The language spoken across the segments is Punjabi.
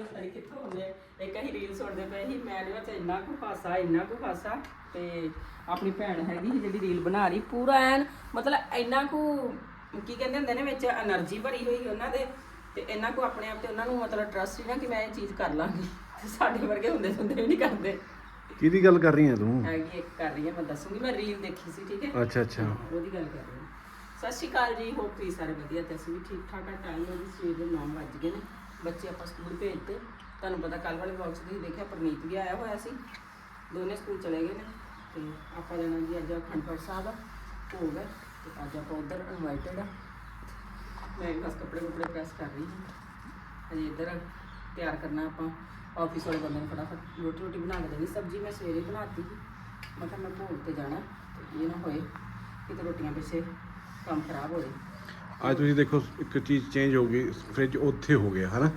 ਨਹੀਂ ਹੁੰਦਾ ਸੀ ਕਿੱਥੋਂ ਹੁੰਦੇ ਇੱਕ ਅਸੀਂ ਰੀਲ ਸੁਣਦੇ ਪਏ ਸੀ ਮੈਂ ਇਹਦੇ ਵਿੱਚ ਇੰਨਾ ਕੁ ਹਾਸਾ ਇੰਨਾ ਕੁ ਹਾਸਾ ਤੇ ਆਪਣੀ ਭੈਣ ਹੈਗੀ ਸੀ ਜਿਹੜੀ ਰੀਲ ਬਣਾ ਰਹੀ ਪੂਰਾ ਐਨ ਮਤਲਬ ਇੰਨਾ ਕੁ ਕੀ ਕਹਿੰਦੇ ਹੁੰਦੇ ਨੇ ਵਿੱਚ એનર્ਜੀ ਭਰੀ ਹੋਈ ਉਹਨਾਂ ਦੇ ਤੇ ਇੰਨਾ ਕੁ ਆਪਣੇ ਆਪ ਤੇ ਉਹਨਾਂ ਨੂੰ ਮਤਲਬ ਟਰਸਟ ਹੀ ਨਾ ਕਿ ਮੈਂ ਇਹ ਚੀਜ਼ ਕਰ ਲਾਂਗੀ। ਸਾਡੇ ਵਰਗੇ ਹੁੰਦੇ ਹੁੰਦੇ ਵੀ ਨਹੀਂ ਕਰਦੇ। ਕਿਹਦੀ ਗੱਲ ਕਰ ਰਹੀ ਹੈ ਤੂੰ? ਹੈਗੀ ਇੱਕ ਕਰ ਰਹੀ ਹੈ ਮੈਂ ਦੱਸੂਗੀ ਮੈਂ ਰੀਲ ਦੇਖੀ ਸੀ ਠੀਕ ਹੈ? ਅੱਛਾ ਅੱਛਾ। ਉਹਦੀ ਗੱਲ ਕਰ ਰਹੀ ਹਾਂ। ਸਤਿ ਸ਼੍ਰੀ ਅਕਾਲ ਜੀ ਹੋਪ ਤੁਸੀਂ ਸਾਰੇ ਵਧੀਆ ਤੇ ਅਸੀਂ ਠੀਕ ਠਾਕ ਆ ਟਾਈਮ ਹੋ ਸਵੇਰ ਦੇ 9 ਵਜ ਗਏ ਨੇ। ਬੱਚੇ ਆਪਾਂ ਸਕੂਲ ਭੇਜਤੇ। ਤੁਹਾਨੂੰ ਪਤਾ ਕੱਲ ਵਾਲੇ ਵਲੌਗ 'ਚ ਤੁਸੀਂ ਦੇਖਿਆ, ਪ੍ਰਨੀਤ ਵੀ ਆਇਆ ਹੋਇਆ ਸੀ। ਦੋਨੇ ਸਕੂਲ ਚਲੇ ਗਏ ਨੇ। ਤੇ ਆਪਾਂ ਜਾਣਾ ਜੀ ਅੱਜ ਖੰਡਪੜ ਸਾਹਿਬ ਆ, ਭੋਗ ਹੈ ਤੇ ਅੱਜ ਆਪਾਂ ਉਧਰ ਇਨਵਾਈਟਡ ਆ। ਮੈਂ ਬਸ ਕੱਪੜੇ ਕੁਪੜੇ ਪ੍ਰੈਸ ਕਰ ਰਹੀ ਹਾਂ। ਅਜੇ ਇੱਧਰ ਤਿਆਰ ਕਰਨਾ ਆਪਾਂ। ਆਫਿਸ ਵਾਲੇ ਬੰਦੇ ਨੂੰ ਫਟਾਫਟ ਰੋਟੀ ਰੋਟੀ ਬਣਾ ਕੇ ਦੇਣੀ। ਸਬਜ਼ੀ ਮੈਂ ਸਵੇਰੇ ਬਣਾਤੀ। ਸੀ ਮੈਂ ਕਿਹਾ ਮੈਂ ਭੋਗ ਤੇ ਜਾਣਾ। ਤੇ ਇਹ ਨਾ ਹੋਏ ਕਿਤੇ ਰੋਟੀਆਂ ਪਿੱਛੇ ਕੰਮ ਖਰਾਬ ਹੋ ਜਾਵੇ ਅੱਜ ਤੁਸੀਂ ਦੇਖੋ ਇੱਕ ਚੀਜ਼ ਚੇਂਜ ਹੋ ਗਈ ਫ੍ਰਿਜ ਉੱਥੇ ਹੋ ਗਿਆ ਹਨਾ?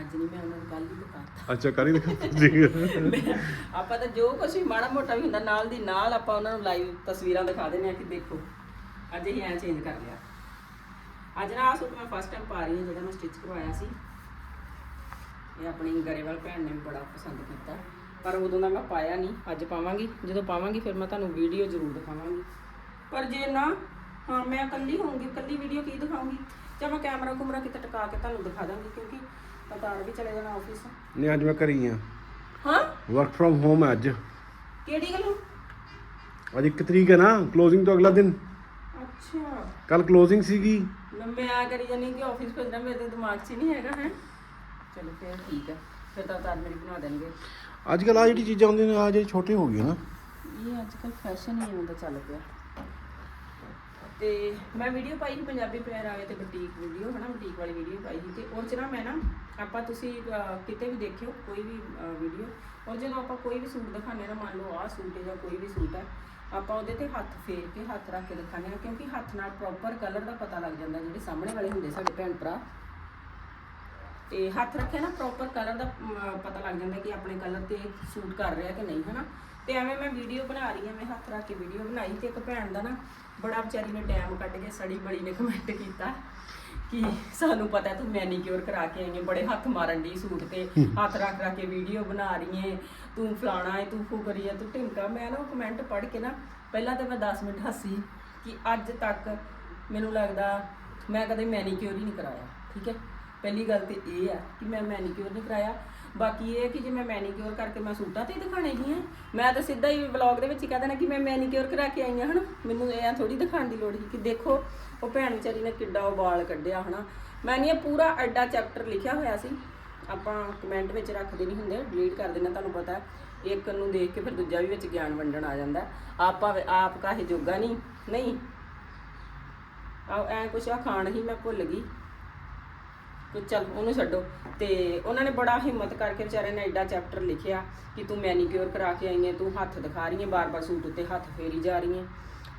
ਅੱਜ ਨਹੀਂ ਮੈਂ ਉਹਨਾਂ ਨੂੰ ਕੱਲ ਹੀ ਦਿਖਾਤਾ। ਅੱਛਾ ਕਰੀ ਦੇਖੋ ਜੀ। ਆਪਾਂ ਤਾਂ ਜੋ ਕੁਝ ਵੀ ਮਾੜਾ ਮੋਟਾ ਵੀ ਹੁੰਦਾ ਨਾਲ ਦੀ ਨਾਲ ਆਪਾਂ ਉਹਨਾਂ ਨੂੰ ਲਾਈਵ ਤਸਵੀਰਾਂ ਦਿਖਾ ਦਿੰਦੇ ਆ ਕਿ ਦੇਖੋ ਅੱਜ ਹੀ ਐ ਚੇਂਜ ਕਰ ਲਿਆ। ਅੱਜ ਨਾ ਆਹ ਸੂਟ ਮੈਂ ਫਸਟ ਟਾਈਮ ਪਾ ਰਹੀ ਹਾਂ ਜਿਹੜਾ ਮੈਂ ਸਟਿਚ ਕਰਵਾਇਆ ਸੀ। ਇਹ ਆਪਣੀ ਗਰੇਵਾਲ ਭੈਣ ਨੇ ਬੜਾ ਪਸੰਦ ਕੀਤਾ। ਪਰ ਉਦੋਂ ਦਾ ਮੈਂ ਪਾਇਆ ਨਹੀਂ ਅੱਜ ਪਾਵਾਂਗੀ। ਜਦੋਂ ਪਾਵਾਂਗੀ ਫਿਰ ਮੈਂ ਤੁਹਾਨੂੰ ਵੀਡੀਓ ਜ਼ਰੂਰ ਦਿਖਾਵਾਂਗੀ। ਪਰ ਜੇ ਨਾ ਹਾਂ ਮੈਂ ਇਕੱਲੀ ਹੋਊਂਗੀ ਇਕੱਲੀ ਵੀਡੀਓ ਕੀ ਦਿਖਾਉਂਗੀ ਜਾਂ ਮੈਂ ਕੈਮਰਾ ਕੁਮਰਾ ਕਿਤੇ ਟਿਕਾ ਕੇ ਤੁਹਾਨੂੰ ਦਿਖਾ ਦਾਂਗੀ ਕਿਉਂਕਿ ਪਤਾਰ ਵੀ ਚਲੇ ਜਾਣਾ ਆਫਿਸ ਨਹੀਂ ਅੱਜ ਮੈਂ ਕਰੀ ਆ। ਹਾਂ? ਵਰਕ ਫਰਮ ਹੋਮ ਹੈ ਅੱਜ। ਕਿਹੜੀ ਗੱਲ? ਅੱਜ ਇੱਕ ਤਰੀਕ ਹੈ ਨਾ ਕਲੋਜ਼ਿੰਗ ਤੋਂ ਅਗਲਾ ਦਿਨ। ਅੱਛਾ। ਕੱਲ ਕਲੋਜ਼ਿੰਗ ਸੀਗੀ। ਮੈਂ ਆ ਕਰੀ ਜਾਨੀ ਕਿ ਆਫਿਸ ਭੇਜਣਾ ਮੇਰੇ ਤਾਂ ਦਿਮਾਗ 'ਚ ਨਹੀਂ ਹੈਗਾ ਹੈ। ਚਲੋ ਫਿਰ ਠੀਕ ਹੈ ਫਿਰ ਤਾਂ ਤਾਰ ਮੇਰੀ ਬਣਾ ਦੇਣਗੇ। ਅੱਜ ਕੱਲ ਆ ਜਿਹੜੀ ਚੀਜ਼ਾਂ ਹੁੰਦੀਆਂ ਨੇ ਆ ਜਿਹੜੀ ਛੋਟੇ ਹੋ ਗਏ ਨਾ। ਇਹ ਅੱਜ ਕੱਲ ਫੈਸ਼ਨ ਹੀ ਹੁੰਦਾ ਚੱਲ ਪਿਆ। ਤੇ ਮੈਂ ਵੀਡੀਓ ਪਾਈ ਸੀ ਪੰਜਾਬੀ ਪੈਰ ਆਏ ਤੇ ਬੁਟੀਕ ਵੀਡੀਓ ਹਨਾ, ਬੁਟੀਕ ਵਾਲੀ ਵੀਡੀਓ ਪਾਈ ਸੀ ਤੇ ਉਹ ਚ ਨਾ ਮੈਂ ਨਾ ਆਪਾਂ ਤੁਸੀਂ ਕਿਤੇ ਵੀ ਦੇਖਿਓ, ਕੋਈ ਵੀ ਵੀਡੀਓ ਔਰ ਜਦੋਂ ਆਪਾਂ ਕੋਈ ਵੀ ਸੂਟ ਦਿਖਾਉਂਦੇ ਨਾ ਮੰਨ ਲਓ ਆਹ ਸੂਟ ਹੈ ਜਾਂ ਕੋਈ ਵੀ ਸੂਟ ਹੈ, ਆਪਾਂ ਉਹਦੇ ਤੇ ਹੱਥ ਫੇਰ ਕੇ ਹੱਥ ਰੱਖ ਕੇ ਦਿਖਾਉਂਦੇ ਹਾਂ ਕਿਉਂਕਿ ਹੱਥ ਨਾਲ ਪ੍ਰੋਪਰ ਕਲਰ ਦਾ ਪਤਾ ਲੱਗ ਜਾਂਦਾ ਜਿਹੜੇ ਸਾਹਮਣੇ ਵਾਲੇ ਹੁੰਦੇ ਸਾਡੇ ਭੈਣ ਭਰਾ। ਤੇ ਹੱਥ ਰੱਖਿਆ ਨਾ ਪ੍ਰੋਪਰ ਕਲਰ ਦਾ ਪਤਾ ਲੱਗ ਜਾਂਦਾ ਕਿ ਆਪਣੇ ਕਲਰ ਤੇ ਸੂਟ ਕਰ ਰਿਹਾ ਕਿ ਨਹੀਂ, ਹਨਾ। ਤੇ ਐਵੇਂ ਮੈਂ ਵੀਡੀਓ ਬਣਾ ਰਹੀ ਹਾਂ ਮੈਂ ਹੱਥ ਰੱਖ ਕੇ ਵੀਡੀਓ ਬਣਾਈ ਤੇ ਇੱਕ ਭੈਣ ਦਾ ਨਾ ਬੜਾ ਵਿਚਾਰੀ ਨੇ ਟਾਈਮ ਕੱਢ ਕੇ ਸੜੀ ਬੜੀ ਨੇ ਕਮੈਂਟ ਕੀਤਾ ਕਿ ਸਾਨੂੰ ਪਤਾ ਤੂੰ ਮੈਨੀਕਿਉਰ ਕਰਾ ਕੇ ਆਈ ਹੈ ਬੜੇ ਹੱਥ ਮਾਰਨ ਦੀ ਸੂਟ ਤੇ ਹੱਥ ਰੱਖ ਰੱਖ ਕੇ ਵੀਡੀਓ ਬਣਾ ਰਹੀ ਹੈ ਤੂੰ ਫਲਾਣਾ ਹੈ ਤੂੰ ਫੁਕਰੀ ਹੈ ਤੂੰ ਢਿੰਕਾ ਮੈਂ ਨਾ ਉਹ ਕਮੈਂਟ ਪੜ੍ਹ ਕੇ ਨਾ ਪਹਿਲਾਂ ਤਾਂ ਮੈਂ 10 ਮਿੰਟ ਹੱਸੀ ਕਿ ਅੱਜ ਤੱਕ ਮੈਨੂੰ ਲੱਗਦਾ ਮੈਂ ਕਦੇ ਮੈਨੀਕਿਉਰ ਹੀ ਨਹੀਂ ਕਰਾਇਆ ਠੀਕ ਹੈ? ਪਹਿਲੀ ਗੱਲ ਤੇ ਇਹ ਆ ਕਿ ਮੈਂ ਮੈਨੀਕਿਉਰ ਨਹੀਂ ਕਰਾਇਆ। ਬਾਕੀ ਇਹ ਹੈ ਕਿ ਜੇ ਮੈਂ ਮੈਨੀਕਿਉਰ ਕਰਕੇ ਮੈਂ ਸੂਟਾਂ ਤੇ ਹੀ ਦਿਖਾਣੇ ਹੀ ਆ ਮੈਂ ਤਾਂ ਸਿੱਧਾ ਹੀ ਵਲੌਗ ਦੇ ਵਿੱਚ ਹੀ ਕਹਿ ਦੇਣਾ ਕਿ ਮੈਂ ਮੈਨੀਕਿਉਰ ਕਰਾ ਕੇ ਆਈ ਹਾਂ, ਹਨਾ? ਮੈਨੂੰ ਇਹ ਥੋੜੀ ਦਿਖਾਉਣ ਦੀ ਲੋੜ ਸੀ ਕਿ ਦੇਖੋ, ਉਹ ਭੈਣ ਵਿਚਾਰੀ ਨੇ ਕਿੱਡਾ ਉਹ ਵਾਲ ਕੱਢਿਆ, ਹਨਾ? ਮੈਂ ਨਹੀਂ ਇਹ ਪੂਰਾ ਐਡਾ ਚੈਪਟਰ ਲਿਖਿਆ ਹੋਇਆ ਸੀ। ਆਪਾਂ ਕਮੈਂਟ ਵਿੱਚ ਰੱਖਦੇ ਨਹੀਂ ਹੁੰਦੇ ਡਿਲੀਟ ਕਰ ਦਿੰਦੇ ਤੁਹਾਨੂੰ ਪਤਾ ਇੱਕ ਨੂੰ ਦੇਖ ਕੇ ਫਿਰ ਦੂਜਾ ਵੀ ਵਿੱਚ ਗਿਆਨ ਵੰਡਣ ਆ ਜਾਂਦਾ ਆਪਾਂ ਆਪ ਕਾਹੇ ਜੋਗਾ ਨਹੀਂ? ਨਹੀਂ। ਆ ਐ ਕੁਛ ਆ, ਖਾਣ ਹੀ ਮੈਂ ਭੁੱਲ ਗਈ। ਤੇ ਚੱਲ ਉਹਨੂੰ ਛੱਡੋ। ਤੇ ਉਹਨਾਂ ਨੇ ਬੜਾ ਹਿੰਮਤ ਕਰਕੇ ਵਿਚਾਰੇ ਨੇ ਐਡਾ ਚੈਪਟਰ ਲਿਖਿਆ ਕਿ ਤੂੰ ਮੈਨੀਕਿਉਰ ਕਰਾ ਕੇ ਆਈ ਹੈ ਤੂੰ ਹੱਥ ਦਿਖਾ ਰਹੀ ਹੈ ਬਾਰ-ਬਾਰ ਸੂਟ ਉੱਤੇ ਹੱਥ ਫੇਰੀ ਜਾ ਰਹੀ ਹੈ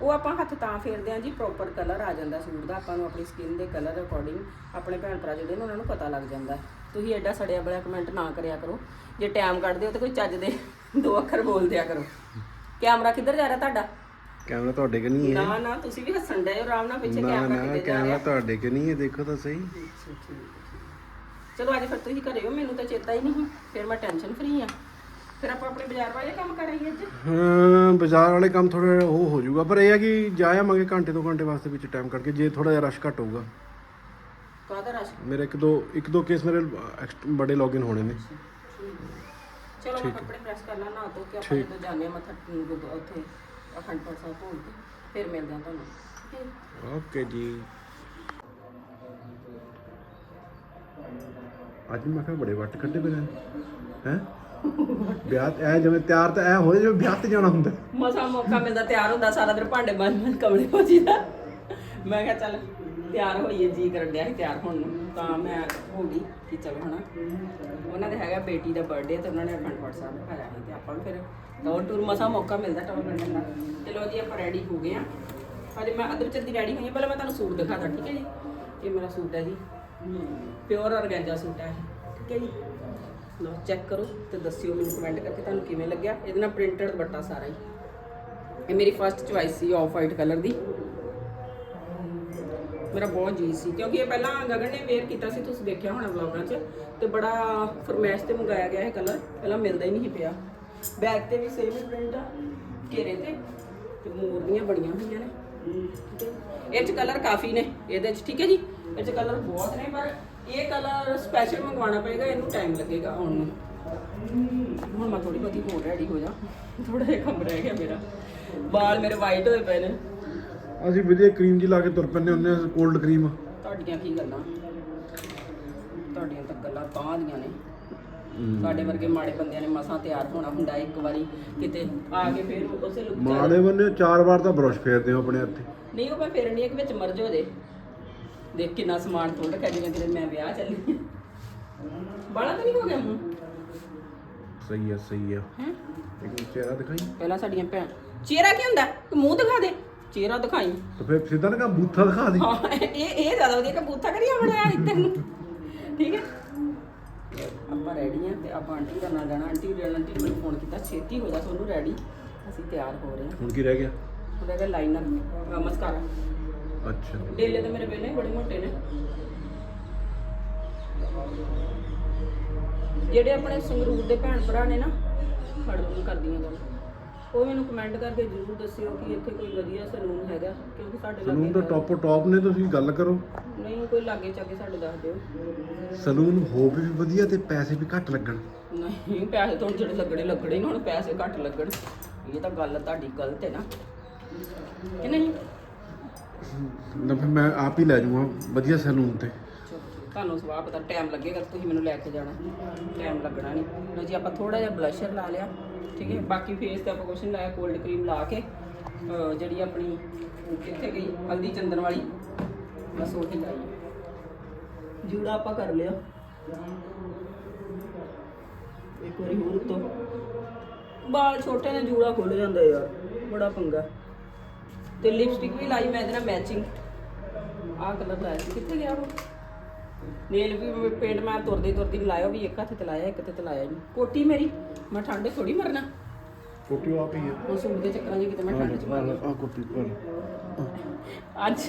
ਉਹ ਆਪਾਂ ਹੱਥ ਤਾਂ ਫੇਰਦੇ ਹਾਂ ਜੀ ਪ੍ਰੋਪਰ ਕਲਰ ਆ ਜਾਂਦਾ ਸੂਟ ਦਾ ਆਪਾਂ ਨੂੰ ਆਪਣੀ ਸਕਿਨ ਦੇ ਕਲਰ ਅਕੋਰਡਿੰਗ ਆਪਣੇ ਭੈਣ ਭਰਾ ਜਿਹੜੇ ਨੇ ਉਹਨਾਂ ਨੂੰ ਪਤਾ ਲੱਗ ਜਾਂਦਾ। ਤੁਸੀਂ ਐਡਾ ਸੜਿਆ ਬਲਿਆ ਕਮੈਂਟ ਨਾ ਕਰਿਆ ਕਰੋ। ਜੇ ਟਾਈਮ ਕੱਢਦੇ ਹੋ ਤਾਂ ਕੋਈ ਚੱਜ ਦੇ ਦੋ ਅੱਖਰ ਬੋਲ ਦਿਆ ਕਰੋ। ਕੈਮਰਾ ਕਿੱਧਰ ਜਾ ਰਿਹਾ ਤੁਹਾਡਾ? ਕੈਮਰਾ ਤੁਹਾਡੇ ਕਿ ਨਹੀਂ ਹੈ। ਨਾ ਨਾ ਤੁਸੀਂ ਵੀ ਹੱਸਣ ਡਏ ਹੋ ਆਰਾਮ ਨਾਲ ਪਿੱਛੇ ਕੈਮਰਾ ਕਿੱਧਰ ਜਾ ਕੈਮਰਾ ਰਿਹਾ? ਤੁਹਾਡੇ ਕਿ ਨਹੀਂ ਹੈ ਦੇਖੋ ਤਾਂ ਸਹੀ। ਚਲੋ ਅੱਜ ਫਿਰ ਤੁਸੀਂ ਘਰੇ ਹੋ ਮੈਨੂੰ ਤਾਂ ਚੇਤਾ ਹੀ ਨਹੀਂ ਫਿਰ ਮੈਂ ਟੈਨਸ਼ਨ ਫਰੀ ਆ। ਫਿਰ ਆਪਾਂ ਆਪਣੇ ਬਾਜ਼ਾਰ ਵਾਲੇ ਕੰਮ ਕਰ ਆਈਏ ਅੱਜ? ਹਾਂ ਬਾਜ਼ਾਰ ਵਾਲੇ ਕੰਮ ਥੋੜਾ ਉਹ ਹੋ ਜਾਊਗਾ। ਪਰ ਇਹ ਹੈ ਕਿ ਜਾ ਆਵਾਂਗੇ ਘੰਟੇ ਦੋ ਘੰਟੇ ਵਾਸਤੇ ਵਿੱਚ ਟਾਈਮ ਕੱਢ ਕੇ ਜੇ ਥੋੜਾ ਜਿਹਾ ਰਸ਼ ਘੱਟ ਹੋਊਗਾ। ਕਾਹਦਾ ਰਸ਼ ਮੇਰੇ ਇੱਕ ਦੋ ਇੱਕ ਦੋ ਕੇਸ ਮੇਰੇ ਐਕਸਟ- ਬੜੇ ਲੌਗਇਨ ਹੋਣੇ ਨੇ। ਚਲੋ ਮੈਂ ਕੱਪੜੇ ਪ੍ਰੈਸ ਕਰ ਲਾਂ ਨਾ ਧੋ ਕੇ ਆਪਾਂ ਜਦੋਂ ਜਾਂਦੇ ਆ ਮੱਥਾ ਗੁਰਦੁ- ਉੱਥੇ ਅਖੰਡ ਪਾਠ ਸਾਹਿਬ ਭੋਗ ਤੇ ਫਿਰ ਮਿਲਦੇ ਆ ਤੁਹਾਨੂੰ। ਠੀਕ ਹੈ। ਓਕੇ ਜੀ। ਅੱਜ ਮੈਂ ਕਿਹਾ ਬੜੇ ਵੱਟ ਕੱਢੇ ਪਏ ਹੈ? ਵਿਆਹ ਐ ਜਿਵੇਂ ਤਿਆਰ ਤਾਂ ਐ ਹੋਏ ਜਿਵੇਂ ਵਿਆਹ ਤੇ ਜਾਣਾ ਹੁੰਦਾ। ਮਸਾ ਮੌਕਾ ਮਿਲਦਾ, ਤਿਆਰ ਹੁੰਦਾ, ਸਾਰਾ ਦਿਨ ਭਾਂਡੇ ਮਾਂਜ ਕਮਲੇ ਹੋ ਜੀਦਾ ਮੈਂ ਕਿਹਾ ਚੱਲ ਤਿਆਰ ਹੋਈਏ, ਜੀ ਕਰਨ ਡਿਆ ਸੀ ਤਿਆਰ ਹੋਣ ਨੂੰ। ਤਾਂ ਮੈਂ ਹੋ ਗਈ ਕਿ ਚਲੋ ਹਨਾ। ਉਹਨਾਂ ਦੇ ਹੈਗਾ ਬੇਟੀ ਦਾ ਬਰਥਡੇ ਤੇ ਉਹਨਾਂ ਨੇ ਅਖੰਡ ਸਾਹਿਬ ਰਖਾਇਆ ਸੀ ਤੇ ਆਪਾਂ ਵੀ ਫਿਰ ਟੌਰ ਟੂਰ ਮਸਾ ਮੌਕਾ ਮਿਲਦਾ ਟੌਰ ਕੱਢਣ ਦਾ। ਚਲੋ ਜੀ, ਆਪਾਂ ਰੈਡੀ ਹੋ ਗਏ ਆ ਹਜੇ ਮੈਂ ਅਦਰ ਚੱਦੀ ਰੈਡੀ ਹੋਈ ਹਾਂ। ਪਹਿਲਾਂ ਮੈਂ ਤੁਹਾਨੂੰ ਸੂਟ ਦਿਖਾਦਾ, ਠੀਕ ਹੈ ਜੀ? ਇਹ ਮੇਰਾ ਸੂਟ ਹੈ ਜੀ। ਪਿਓਰ ਔਰਗੈਂਜਾ ਸੂਟ ਹੈ ਇਹ, ਠੀਕ ਹੈ ਜੀ? ਲਓ ਚੈੱਕ ਕਰੋ ਤੇ ਦੱਸਿਓ ਮੈਨੂੰ ਕਮੈਂਟ ਕਰਕੇ ਤੁਹਾਨੂੰ ਕਿਵੇਂ ਲੱਗਿਆ। ਇਹਦੇ ਨਾਲ ਪ੍ਰਿੰਟਡ ਦੁਪੱਟਾ ਸਾਰਾ ਹੀ। ਇਹ ਮੇਰੀ ਫਰਸਟ ਚੁਆਇਸ ਸੀ ਆਫ ਵਾਈਟ ਕਲਰ ਦੀ। ਮੇਰਾ ਬਹੁਤ ਜੀ ਸੀ ਕਿਉਂਕਿ ਇਹ ਪਹਿਲਾਂ ਗਗਨ ਨੇ ਵੇਅਰ ਕੀਤਾ ਸੀ ਤੁਸੀਂ ਦੇਖਿਆ ਹੋਣਾ ਵਲੌਗਾਂ 'ਚ। ਤੇ ਬੜਾ ਫਰਮੈਸ਼ ਤੇ ਮੰਗਾਇਆ ਗਿਆ ਇਹ ਕਲਰ ਪਹਿਲਾਂ ਮਿਲਦਾ ਹੀ ਨਹੀਂ ਪਿਆ। ਬੈਗ ਤੇ ਵੀ ਸੇਮ ਹੀ ਪ੍ਰਿੰਟ ਆ ਘੇਰੇ ਤੇ। ਤੇ ਮੋਰ ਦੀਆਂ ਬਣੀਆਂ ਹੋਈਆਂ ਨੇ। ਠੀਕ ਹੈ। ਇਹ ਚ ਕਲਰ ਕਾਫੀ ਨੇ ਇਹਦੇ ਚ ਠੀਕ ਹੈ ਜੀ? ਇਹ ਚ ਕਲਰ ਬਹੁਤ ਨੇ ਪਰ ਇਹ ਕਲਰ ਸਪੈਸ਼ਲ ਮੰਗਵਾਉਣਾ ਪਏਗਾ ਇਹਨੂੰ ਟਾਈਮ ਲੱਗੇਗਾ ਆਉਣ ਨੂੰ। ਹੁਣ ਮੈਂ ਥੋੜੀ ਬਹੁਤੀ ਹੋਰ ਰੈਡੀ ਹੋ ਜਾ। ਥੋੜਾ ਜਿਹਾ ਕੰਮ ਰਹਿ ਗਿਆ ਮੇਰਾ। ਵਾਲ ਮੇਰੇ ਵਾਈਟ ਹੋਏ ਪਏ ਨੇ। ਅਸੀਂ ਵਧੀਆ ਕਰੀਮ ਜੀ ਲਾ ਕੇ ਤੁਰ ਪੈਂਦੇ ਹੁੰਦੇ ਆ ਕੋਲਡ ਕਰੀਮ ਤੁਹਾਡੀਆਂ ਕੀ ਗੱਲਾਂ? ਤੁਹਾਡੀਆਂ ਤਾਂ ਗੱਲਾਂ ਤਾਂ ਦੀਆਂ ਨੇ। ਸਾਡੇ ਵਰਗੇ ਮਾੜੇ ਬੰਦਿਆਂ ਨੇ ਮਸਾਂ ਤਿਆਰ ਹੋਣਾ ਹੁੰਦਾ ਇੱਕ ਵਾਰੀ ਕਿਤੇ ਆ ਕੇ ਫਿਰ ਉਸੇ ਲੁੱਕ ਮਾੜੇ ਬੰਨੇ ਚਾਰ ਵਾਰ ਤਾਂ ਬਰਸ਼ ਫੇਰਦੇ ਹੋ ਆਪਣੇ ਹੱਥੇ। ਨਹੀਂ ਉਹ ਮੈਂ ਫੇਰਨੀ ਹੈ ਕਿ ਵਿੱਚ ਮਰਜ ਹੋ ਜੇ ਦੇਖ ਕਿੰਨਾ ਸਮਾਨ ਤੋੜ ਰੱਖਿਆ ਜਿਵੇਂ ਕਿ ਮੈਂ ਵਿਆਹ ਚੱਲੀ ਬਾਲਾ ਤਾਂ ਨਹੀਂ ਹੋ ਗਿਆ ਮੂੰਹ? ਸਹੀ ਆ ਸਹੀ ਹੈ? ਇੱਕ ਚਿਹਰਾ ਦਿਖਾਈ। ਪਹਿਲਾਂ ਸਾਡੀਆਂ ਭੈਣ ਚਿਹਰਾ ਕੀ ਹੁੰਦਾ? ਤੂੰ ਮੂੰਹ ਦਿਖਾ ਦੇ। ਚਿਹਰਾ ਦਿਖਾਈ। ਤਾਂ ਫਿਰ ਸਿੱਧਾ ਨਾ ਕਾ ਬੂਥਾ ਦਿਖਾ ਦੇ। ਹਾਂ ਇਹ ਇਹ ਜ਼ਿਆਦਾ ਵਧੀਆ ਕਿ ਬੂਥਾ ਕਰੀ ਆਉਣਾ ਇੱਧਰ ਨੂੰ ਠੀਕ ਹੈ। ਆਪਾਂ ਰੈਡੀ ਆ ਤੇ ਆਪਾਂ ਆਂਟੀ ਦਾ ਜਾਣਾ ਆਂਟੀ ਦੇ ਆਂਟੀ ਨੇ ਮੈਨੂੰ ਫੋਨ ਕੀਤਾ ਛੇਤੀ ਹੋ ਜਾ ਤੁਹਾਨੂੰ ਰੈਡੀ ਅਸੀਂ ਤਿਆਰ ਹੋ ਰਹੇ ਹਾਂ। ਹੁਣ ਕੀ ਰਹਿ ਗਿਆ? ਉਹਦਾ ਕਿ ਲਾਈਨਰ ਮਸਕਾਰਾ ਅੱਛਾ। ਡੇਲੇ ਤੇ ਮੇਰੇ ਪਹਿਲੇ ਬੜੇ ਮੋਟੇ ਨੇ। ਜਿਹੜੇ ਆਪਣੇ ਸੰਗਰੂਰ ਦੇ ਭੈਣ ਭਰਾ ਨੇ ਨਾ ਖੜਨ ਕਰਦੀਆਂ ਗੱਲ ਉਹ ਮੈਨੂੰ ਕਮੈਂਟ ਕਰਕੇ ਜ਼ਰੂਰ ਦੱਸਿਓ ਕਿ ਇੱਥੇ ਕੋਈ ਵਧੀਆ ਸਲੂਨ ਹੈਗਾ ਕਿਉਂਕਿ ਸਾਡੇ ਸਲੂਨ ਲਾਗੇ ਤਾਂ ਟੌਪੋ ਟੌਪ ਨੇ ਤੁਸੀਂ ਗੱਲ ਕਰੋ। ਨਹੀਂ ਕੋਈ ਲਾਗੇ ਚਾਗੇ ਸਾਡੇ ਦੱਸ ਦਿਓ। ਸਲੂਨ ਹੋਵੇ ਵੀ ਵਧੀਆ ਤੇ ਪੈਸੇ ਵੀ ਘੱਟ ਲੱਗਣ। ਨਹੀਂ ਪੈਸੇ ਤਾਂ ਹੁਣ ਜਿਹੜੇ ਲੱਗਣੇ ਲੱਗਣੇ ਨੇ ਹੁਣ ਪੈਸੇ ਘੱਟ ਲੱਗਣ। ਇਹ ਤਾਂ ਗੱਲ ਤੁਹਾਡੀ ਗਲਤ ਹੈ ਨਾ। ਕਿ ਨਹੀਂ? ਨਾ ਫਿਰ ਮੈਂ ਆਪ ਹੀ ਲੈ ਜਾਊਂਗਾ ਵਧੀਆ ਸਲੂਨ ਤੇ। ਤੁਹਾਨੂੰ ਸਵਾਹ ਪਤਾ ਟਾਈਮ ਲੱਗੇਗਾ ਤੁਸੀਂ ਮੈਨੂੰ ਲੈ ਕੇ ਜਾਣਾ। ਟਾਈਮ ਲੱਗਣਾ ਨਹੀਂ। ਲੋ ਜੀ ਆਪਾਂ ਥੋੜਾ ਜਿਹਾ ਬਲਸ਼ਰ ਲਾ ਲਿਆ ਠੀਕ ਹੈ? ਬਾਕੀ ਫੇਸ ਤੇ ਆਪਾਂ ਕੁਛ ਨਹੀਂ ਲਾਇਆ ਕੋਲਡ ਕਰੀਮ ਲਾ ਕੇ ਅਹ ਜਿਹੜੀ ਆਪਣੀ ਕਿੱਥੇ ਗਈ? ਹਲਦੀ ਚੰਦਨ ਵਾਲੀ। ਬਸ ਉਹ ਲਾਈ। ਜੂੜਾ ਆਪਾਂ ਕਰ ਲਿਆ। ਇੱਕ ਵਾਰੀ ਹੋਰ ਤੋਂ ਬਾਲ ਛੋਟੇ ਨੇ ਜੂੜਾ ਖੁੱਲ ਜਾਂਦਾ ਯਾਰ, ਬੜਾ ਪੰਗਾ। ਤੇ ਲਿਪਸਟਿਕ ਵੀ ਲਾਈ, ਮੈਂ ਇਹਦੇ ਨਾਲ ਮੈਚਿੰਗ ਆਹ ਕਲਰ ਲਾਇਆ ਸੀ, ਕਿੱਥੇ ਗਿਆ ਉਹ? ਨੇਲ ਵੀ ਪੇਂਟ ਮੈਂ ਤੁਰਦੀ ਤੁਰਦੀ ਲਾਇਆ ਵੀ ਇੱਕ ਹੱਥ ਤੇ ਲਾਇਆ, ਇੱਕ ਤੇ ਤੇ ਲਾਇਆ ਨਹੀਂ ਕੋਟੀ ਮੇਰੀ, ਮੈਂ ਠੰਡੇ ਥੋੜੀ ਮਰਨਾ। ਕੋਟੀ ਆਪ ਹੀ ਹੈ। ਉਹ ਸੂਟ ਦੇ ਚੱਕਰਾਂ 'ਚ ਕਿਤੇ ਮੈਂ ਠੰਡ 'ਚ ਆ ਕੋਟੀ ਪਰ ਅੱਜ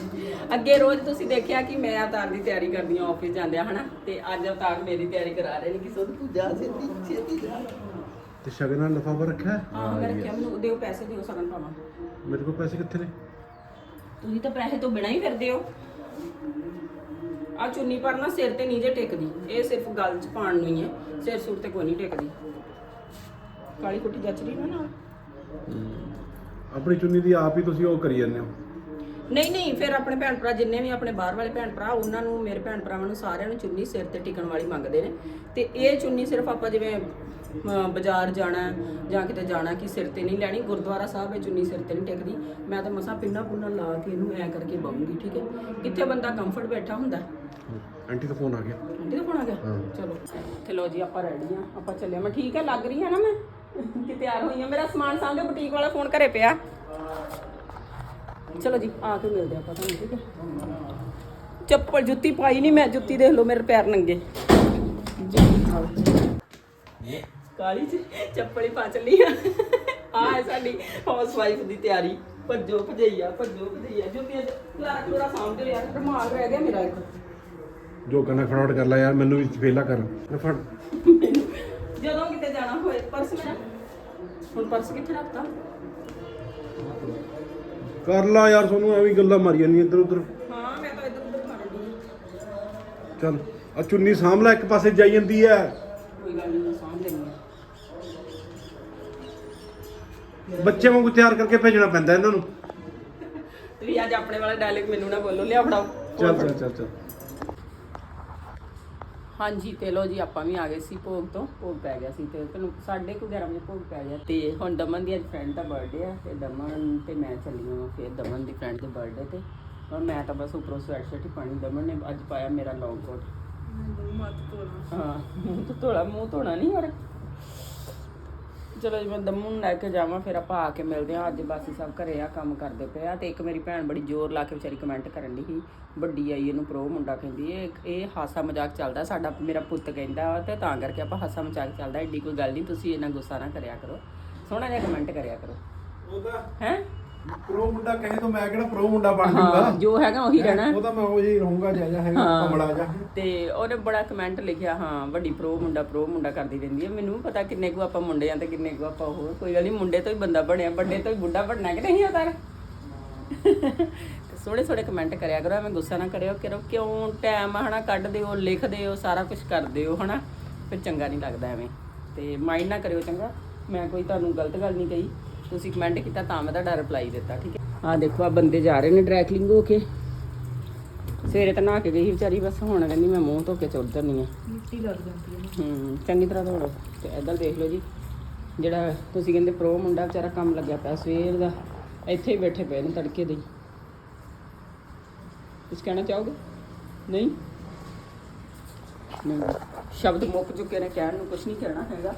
ਅੱਗੇ ਰੋਜ਼ ਤੁਸੀਂ ਦੇਖਿਆ ਕਿ ਮੈਂ ਅਵਤਾਰ ਦੀ ਤਿਆਰੀ ਕਰਦੀ ਹਾਂ ਆਫਿਸ ਜਾਂਦਿਆਂ ਹਨਾ? ਤੇ ਅੱਜ ਅਵਤਾਰ ਮੇਰੀ ਤਿਆਰੀ ਕਰਾ ਰਹੇ ਨੇ ਕਿ ਸੁਧ ਤੂੰ ਜਾ ਛੇਤੀ ਛੇਤੀ ਜਾ। ਤੇ ਸ਼ਗਨ ਨਾਲ ਲਫਾਫਾ ਰੱਖਿਆ? ਹੈ? ਮੈਂ ਰੱਖਿਆ ਮੈਨੂੰ ਦਿਓ ਪੈਸੇ ਦਿਓ ਸਗਨ ਪਾਵਾਂ। ਮੇਰੇ ਕੋਲ ਪੈਸੇ ਕਿੱਥੇ ਨੇ? ਤੁਸੀਂ ਤਾਂ ਪੈਸੇ ਤੋਂ ਬਿਨਾਂ ਹੀ ਫਿਰਦੇ ਹੋ। ਆ ਚੁੰਨੀ ਪਰ ਨਾ ਸਿਰ ਤੇ ਨਹੀਂ ਜੇ ਟਿਕਦੀ ਇਹ ਸਿਰਫ ਗਲ 'ਚ ਪਾਉਣ ਨੂੰ ਹੀ ਹੈ ਸਿਰ ਸੂਟ ਤੇ ਕੋਈ ਨਹੀਂ ਟਿਕਦੀ। ਕਾਲੀ ਕੁੱਟੀ ਜੱਚ ਰਹੀ ਨਾ। ਨਾਲ ਆਪਣੀ ਚੁੰਨੀ ਦੀ ਆਪ ਹੀ ਤੁਸੀਂ ਉਹ ਕਰੀ ਜਾਂਦੇ ਹੋ? ਨਹੀਂ ਨਹੀਂ ਫਿਰ ਆਪਣੇ ਭੈਣ ਭਰਾ ਜਿੰਨੇ ਵੀ ਆਪਣੇ ਬਾਹਰ ਵਾਲੇ ਭੈਣ ਭਰਾ ਉਹਨਾਂ ਨੂੰ ਮੇਰੇ ਭੈਣ ਭਰਾਵਾਂ ਨੂੰ ਸਾਰਿਆਂ ਨੂੰ ਚੁੰਨੀ ਸਿਰ ਤੇ ਟਿਕਣ ਵਾਲੀ ਮੰਗਦੇ ਨੇ। ਤੇ ਇਹ ਚੁੰਨੀ ਸਿਰਫ ਆਪਾਂ ਜਿਵੇਂ ਅਮ, ਬਾਜ਼ਾਰ ਜਾਣਾ ਜਾਂ ਕਿਤੇ ਜਾਣਾ ਕਿ ਸਿਰ ਤੇ ਨਹੀਂ ਲੈਣੀ ਗੁਰਦੁਆਰਾ ਸਾਹਿਬ ਇਹ ਚੁੰਨੀ ਸਿਰ ਤੇ ਨਹੀਂ ਟਿਕਦੀ। ਮੈਂ ਤਾਂ ਮਸਾਂ ਪਿੰਨਾ ਪੁੰਨਾ ਲਾ ਕੇ ਇਹਨੂੰ ਐ ਕਰਕੇ ਬਾਉਂਗੀ ਠੀਕ ਹੈ? ਕਿੱਥੇ ਬੰਦਾ ਕੰਫਰਟ ਬੈਠਾ ਹੁੰਦਾ? ਆਂਟੀ ਦਾ ਫੋਨ ਆ ਗਿਆ। ਆਂਟੀ ਦਾ ਫੋਨ ਆ ਗਿਆ। ਚਲੋ। ਤੇ ਲੋ ਜੀ ਆਪਾਂ ਰੈਡੀ ਆ ਆਪਾਂ ਚੱਲੇ ਮੈਂ ਠੀਕ ਹੈ? ਲੱਗ ਰਹੀ ਹੈ ਨਾ ਮੈਂ? ਕਿ ਤਿਆਰ ਹੋਈ ਆ। ਮੇਰਾ ਸਮਾਨ ਸਾਂਭੇ ਬੁਟੀਕ ਵਾਲਾ ਫੋਨ ਘਰੇ ਪਿਆ। ਚਲੋ ਜੀ ਆ ਕੇ ਮਿਲਦੇ ਆਪਾਂ ਤੁਹਾਨੂੰ ਠੀਕ ਹੈ? ਚੱਪਲ ਜੁੱਤੀ ਪਾਈ ਨਹੀਂ ਮੈਂ ਜੁੱਤੀ ਦੇਖ ਲਓ ਮੇਰੇ ਪੈਰ ਨੰਗੇ। ਕਾਲੀ ਚ ਚੱਪਲ ਹੀ ਪਾ ਚੱਲੀ ਆ। ਆ ਹੈ ਸਾਡੀ ਹਾਊਸ ਵਾਈਫ ਦੀ ਤਿਆਰੀ। ਭੱਜੋ ਭਜਈਆ ਭੱਜੋ ਭਜਈਆ। ਜੁੱਤੀਆਂ ਕਲਾਰਾ ਕਲੋਰਾ ਸਾਂਭਦੇ ਯਾਰ ਰਮਾਲ ਰਹਿ ਗਿਆ ਮੇਰਾ ਇੱਕ। ਜੋ ਕਰਨਾ ਫਟਾਫਟ ਕਰ ਲੈ ਯਾਰ ਮੈਨੂੰ ਵੀ ਫੇਲਾ ਕਰ। ਜਦੋਂ ਕਿਤੇ ਜਾਣਾ ਹੋਏ? ਪਰਸ ਮੇਰਾ? ਹੁਣ ਪਰਸ ਕਿੱਥੇ ਰੱਖਤਾ? ਕਰ ਲਾ ਯਾਰ ਤੁਹਾਨੂੰ ਐਵੇਂ ਗੱਲਾਂ ਮਾਰੀ ਜਾਂਦੀਆਂ ਇੱਧਰ ਉੱਧਰ। ਹਾਂ ਮੈਂ ਤਾਂ ਇੱਧਰ ਉੱਧਰ ਮਾਰਦੀ ਹਾਂ। ਚੱਲ ਆ ਚੁੰਨੀ ਸਾਂਭ ਲੈ ਇੱਕ ਪਾਸੇ ਜਾਈ ਜਾਂਦੀ ਐ। ਕੋਈ ਗੱਲ ਨਹੀਂ ਮੈਂ ਸਾਂਭ ਲੈਂਦੀ ਹਾਂ। ਬੱਚੇ ਵਾਂਗੂ ਤਿਆਰ ਕਰਕੇ ਭੇਜਣਾ ਪੈਂਦਾ ਇਹਨਾਂ ਨੂੰ। ਤੁਸੀਂ ਅੱਜ ਆਪਣੇ ਵਾਲਾ ਡਾਇਲੌਗ ਮੈਨੂੰ ਨਾ ਬੋਲੋ ਲਿਆ ਫੜਾਓ। ਚੱਲ ਚੱਲ ਚੱਲ ਚੱਲ। ਹਾਂਜੀ ਤੇ ਲੋ ਜੀ ਆਪਾਂ ਵੀ ਆ ਗਏ ਸੀ ਭੋਗ ਤੋਂ। ਭੋਗ ਪੈ ਗਿਆ ਸੀ ਤੇ ਤੈਨੂੰ ਸਾਢੇ ਕੁ 11 ਵਜੇ ਭੋਗ ਪੈ ਗਿਆ। ਤੇ ਹੁਣ ਦਮਨ ਦੀ ਅੱਜ ਫਰੈਂਡ ਦਾ ਬਰਥਡੇ ਆ ਤੇ ਦਮਨ ਤੇ ਮੈਂ ਚੱਲੀਆਂ ਵਾਂ ਫਿਰ ਦਮਨ ਦੀ ਫਰੈਂਡ ਦੇ ਬਰਥਡੇ ਤੇ। ਔਰ ਮੈਂ ਤਾਂ ਬਸ ਉੱਪਰੋਂ ਸਵੈਟ ਸ਼ਰਟ ਹੀ ਪਾਣੀ ਦਮਨ ਨੇ ਅੱਜ ਪਾਇਆ ਮੇਰਾ ਲੌਂਗ ਕੋਟ ਹਾਂ ਮੂੰਹ ਤੋਂ ਧੋਲਾ ਮੂੰਹ ਧੋਣਾ ਨਹੀਂ ਹੋਰ। ਚਲੋ ਜੀ ਮੈਂ ਦਮੂ ਨੂੰ ਲੈ ਕੇ ਜਾਵਾਂ ਫਿਰ ਆਪਾਂ ਆ ਕੇ ਮਿਲਦੇ ਹਾਂ। ਅੱਜ ਬਸ ਸਭ ਘਰੇ ਆ ਕੰਮ ਕਰਦੇ ਪਏ ਆ ਤੇ ਇੱਕ ਮੇਰੀ ਭੈਣ ਬੜੀ ਜ਼ੋਰ ਲਾ ਕੇ ਵਿਚਾਰੀ ਕਮੈਂਟ ਕਰਨ ਦੀ ਸੀ ਵੱਡੀ ਆਈ ਇਹਨੂੰ ਪ੍ਰੋ ਮੁੰਡਾ ਕਹਿੰਦੀ ਇਹ ਇਹ ਹਾਸਾ ਮਜ਼ਾਕ ਚੱਲਦਾ ਸਾਡਾ ਮੇਰਾ ਪੁੱਤ ਕਹਿੰਦਾ ਵਾ ਤੇ ਤਾਂ ਕਰਕੇ ਆਪਾਂ ਹਾਸਾ ਮਜ਼ਾਕ ਚੱਲਦਾ ਏਡੀ ਕੋਈ ਗੱਲ ਨਹੀਂ ਤੁਸੀਂ ਇਹਨਾਂ ਗੁੱਸਾ ਨਾ ਕਰਿਆ ਕਰੋ। ਸੋਹਣਾ ਜਿਹਾ ਕਮੈਂਟ ਕਰਿਆ ਕਰੋ। ਹੈ? ਪ੍ਰੋ ਮੁੰਡਾ ਕਹੇ ਤਾਂ ਮੈਂ ਕਿਹੜਾ ਪ੍ਰੋ ਮੁੰਡਾ ਬਣ ਹਾਂ ਜੂਗਾ ਜੋ ਹੈਗਾ ਉਹੀ ਰਹਿਣਾ। ਉਹ ਤਾਂ ਮੈਂ ਉਹ ਜਿਹੀ ਰਹੂੰਗਾ ਜਿਹਾ ਹੈਗਾ ਹਾਂ। ਕਮਲਾ ਜਿਹਾ ਤੇ ਉਹਨੇ ਬੜਾ ਕਮੈਂਟ ਲਿਖਿਆ ਹਾਂ ਵੱਡੀ ਪ੍ਰੋ ਮੁੰਡਾ ਪ੍ਰੋ ਮੁੰਡਾ ਕਰਦੀ ਰਹਿੰਦੀ ਹੈ। ਮੈਨੂੰ ਪਤਾ ਕਿੰਨੇ ਕੁ ਆਪਾਂ ਮੁੰਡੇ ਆ ਤੇ ਕਿੰਨੇ ਕੁ ਆਪਾਂ ਹੋਰ ਕੋਈ ਗੱਲ ਨਹੀਂ ਮੁੰਡੇ ਤੋਂ ਹੀ ਬੰਦਾ ਬਣਿਆ ਵੱਡੇ ਤੋਂ ਹੀ ਬੁੱਢਾ ਬਣਨਾ ਕਿ ਨਹੀਂ ਉਤਾਰ ਤੇ? ਸੋਹਣੇ ਸੋਹਣੇ ਕਮੈਂਟ ਕਰਿਆ ਕਰੋ ਐਵੇਂ ਗੁੱਸਾ ਨਾ ਕਰਿਓ ਕਿ ਕਿਉਂ ਟਾਈਮ ਹਨਾ ਕੱਢਦੇ ਹੋ ਲਿਖਦੇ ਹੋ ਸਾਰਾ ਕੁਝ ਕਰਦੇ ਹੋ ਹਨਾ। ਫਿਰ ਚੰਗਾ ਨਹੀਂ ਲੱਗਦਾ ਐਵੇਂ। ਤੇ ਮਾਈਂਡ ਨਾ ਕਰਿਓ ਚੰਗਾ ਮੈਂ ਕੋਈ ਤੁਹਾਨੂੰ ਗਲਤ ਗੱਲ ਨਹੀਂ ਕਹੀ। ਤੁਸੀਂ ਕਮੈਂਟ ਕੀਤਾ ਤਾਂ ਮੈਂ ਤੁਹਾਡਾ ਰਿਪਲਾਈ ਦਿੱਤਾ ਠੀਕ ਹੈ? ਆਹ ਦੇਖੋ ਆ ਬੰਦੇ ਜਾ ਰਹੇ ਨੇ ਡਰਾਈ ਕਲਿੰਗ ਹੋ ਕੇ। ਸਵੇਰੇ ਤਾਂ ਨਹਾ ਕੇ ਗਈ ਵਿਚਾਰੀ ਬਸ ਹੁਣ ਕਹਿੰਦੀ ਮੈਂ ਮੂੰਹ ਧੋ ਕੇ ਤੁਰ ਜਾਂਦੀ ਆ। ਮਿੱਟੀ ਲੱਗ ਜਾਂਦੀ ਹੈ ਹੂੰ ਚੰਗੀ ਤਰ੍ਹਾਂ ਧੋੜੋ ਤੇ ਇੱਧਰ ਦੇਖ ਲਓ ਜੀ ਜਿਹੜਾ ਤੁਸੀਂ ਕਹਿੰਦੇ ਪ੍ਰੋ ਮੁੰਡਾ ਵਿਚਾਰਾ ਕੰਮ ਲੱਗਿਆ ਪਿਆ ਸਵੇਰ ਦਾ ਇੱਥੇ ਹੀ ਬੈਠੇ ਪਏ ਨੇ ਤੜਕੇ ਦੇ ਕੁਝ ਕਹਿਣਾ ਚਾਹੋਗੇ? ਨਹੀਂ? ਨਹੀਂ। ਸ਼ਬਦ ਮੁੱਕ ਚੁੱਕੇ ਨੇ ਕਹਿਣ ਨੂੰ ਕੁਝ ਨਹੀਂ ਕਹਿਣਾ ਹੈਗਾ।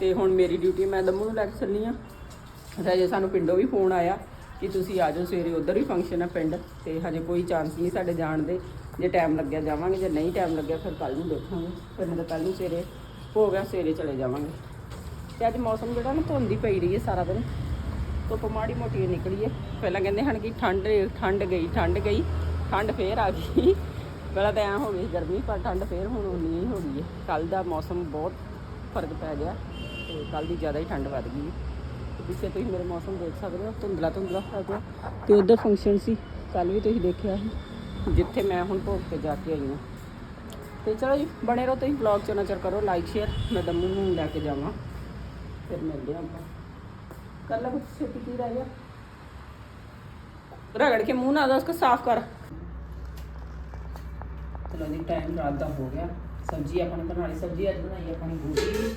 ਤੇ ਹੁਣ ਮੇਰੀ ਡਿਊਟੀ ਮੈਂ ਦਮੂ ਨੂੰ ਲੈ ਕੇ ਚੱਲਣੀ ਆ ਹਜੇ ਸਾਨੂੰ ਪਿੰਡੋਂ ਵੀ ਫੋਨ ਆਇਆ ਕਿ ਤੁਸੀਂ ਆ ਜਾਓ ਸਵੇਰੇ, ਉਧਰ ਵੀ ਫੰਕਸ਼ਨ ਹੈ ਪਿੰਡ, ਤੇ ਹਜੇ ਕੋਈ ਚਾਂਸ ਨਹੀਂ ਸਾਡੇ ਜਾਣ ਦੇ। ਜੇ ਟਾਈਮ ਲੱਗਿਆ ਜਾਵਾਂਗੇ, ਜੇ ਨਹੀਂ ਟਾਈਮ ਲੱਗਿਆ, ਫਿਰ ਕੱਲ ਨੂੰ ਦੇਖਾਂਗੇ। ਫਿਰ ਨਹੀਂ ਤਾਂ ਕੱਲ ਨੂੰ ਸਵੇਰੇ, ਹੋ ਗਿਆ, ਸਵੇਰੇ ਚਲੇ ਜਾਵਾਂਗੇ। ਤੇ ਅੱਜ ਮੌਸਮ ਜਿਹੜਾ ਨਾ, ਧੁੰਦੀ ਪਈ ਰਹੀ ਹੈ ਸਾਰਾ ਦਿਨ। ਧੁੱਪ ਮਾੜੀ ਮੋਟੀ ਨਿਕਲੀ ਹੈ। ਪਹਿਲਾਂ ਕਹਿੰਦੇ ਹਨ ਕਿ ਠੰਡ ਠੰਡ ਗਈ ਠੰਡ ਗਈ, ਠੰਡ ਫੇਰ ਆ ਗਈ। ਪਹਿਲਾਂ ਤਾਂ ਐਂ ਹੋ ਗਈ ਸੀ ਗਰਮੀ, ਪਰ ਠੰਡ ਫੇਰ ਹੁਣ ਉਨੀ ਹੀ ਹੋ ਗਈ ਹੈ। ਕੱਲ ਦਾ ਮੌਸਮ ਬਹੁਤ ਫ਼ਰਕ ਪੈ ਗਿਆ, ਤੇ ਕੱਲ ਦੀ ਜ਼ਿਆਦਾ ਹੀ ਠੰਡ ਵੱਧ ਗਈ ਪਿੱਛੇ ਤੁਸੀਂ ਮੇਰੇ ਮੌਸਮ ਦੇਖ ਸਕਦੇ ਹੋ, ਧੁੰਦਲਾ ਧੁੰਦਲਾ ਹੋ ਗਿਆ। ਤੇ ਉਧਰ ਫੰਕਸ਼ਨ ਸੀ ਕੱਲ ਵੀ ਤੁਸੀਂ ਦੇਖਿਆ ਸੀ, ਜਿੱਥੇ ਮੈਂ ਹੁਣ ਭੋਗ ਤੇ ਜਾ ਕੇ ਆਈ ਹਾਂ। ਤੇ ਚਲੋ ਜੀ, ਬਣੇ ਰਹੋ ਤੁਸੀਂ ਵਲੌਗ ਚ ਨਜ਼ਰ ਕਰੋ ਲਾਈਕ ਸ਼ੇਅਰ ਮੈਂ ਦਮੂ ਨੂੰ ਲੈ ਕੇ ਜਾਵਾਂ। ਫਿਰ ਮਿਲਦੇ ਹਾਂ ਆਪਾਂ। ਕਰ ਲੈ ਕੁਛ ਛੇਤੀ ਕੀ ਰਹਿ ਗਿਆ? ਰਗੜ ਕੇ ਮੂੰਹ ਨਾ ਦਾ ਉਸको ਸਾਫ਼ ਕਰ। ਚਲੋ ਜੀ ਟਾਈਮ ਰਾਤ ਦਾ ਹੋ ਗਿਆ। ਸਬਜ਼ੀ ਆਪਾਂ ਨੇ ਬਣਾ ਲਈ ਸਬਜ਼ੀ ਅੱਜ ਬਣਾਈ ਆਪਾਂ ਨੇ ਗੋਭੀ।